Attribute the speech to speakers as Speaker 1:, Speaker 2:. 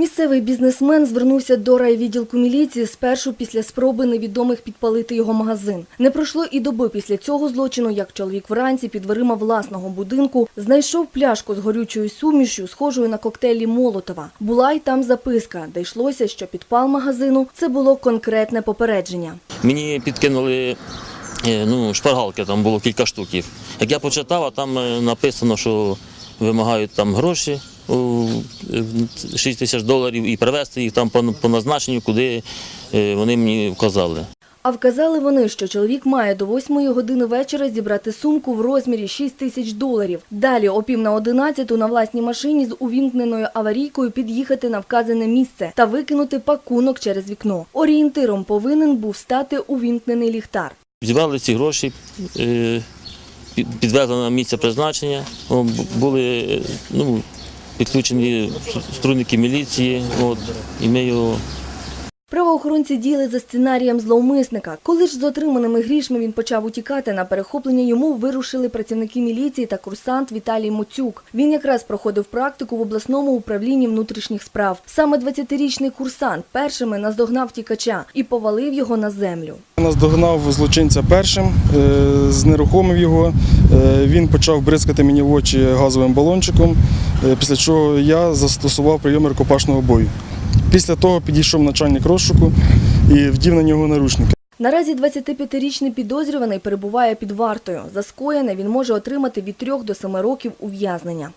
Speaker 1: Місцевий бізнесмен звернувся до райвідділку міліції спершу після спроби невідомих підпалити його магазин. Не пройшло і доби після цього злочину, як чоловік вранці під дверима власного будинку знайшов пляшку з горючою сумішю, схожою на коктейлі Молотова. Була й там записка, де йшлося, що підпал магазину це було конкретне попередження.
Speaker 2: Мені підкинули е, ну, шпаргалки, там було кілька штуків. Як я почитав, там е, написано, що вимагають там гроші 6 тисяч доларів і привезти їх там по, назначенню, куди е, вони мені вказали.
Speaker 1: А вказали вони, що чоловік має до 8 години вечора зібрати сумку в розмірі 6 тисяч доларів. Далі о пів на 11 на власній машині з увімкненою аварійкою під'їхати на вказане місце та викинути пакунок через вікно. Орієнтиром повинен був стати увімкнений ліхтар.
Speaker 2: Зібрали ці гроші, е, підвезли на місце призначення, були е, ну, підключені струнники міліції, от, і ми його
Speaker 1: Правоохоронці діяли за сценарієм зловмисника. Коли ж з отриманими грішми він почав утікати, на перехоплення йому вирушили працівники міліції та курсант Віталій Моцюк. Він якраз проходив практику в обласному управлінні внутрішніх справ. Саме 20-річний курсант першими наздогнав тікача і повалив його на землю.
Speaker 3: Нас догнав злочинця першим, е, знерухомив його. Е, Він почав бризкати мені в очі газовим балончиком, після чого я застосував прийом рукопашного бою. Після того підійшов начальник розшуку і вдів на нього наручники.
Speaker 1: Наразі 25-річний підозрюваний перебуває під вартою. За скоєне він може отримати від 3 до 7 років ув'язнення.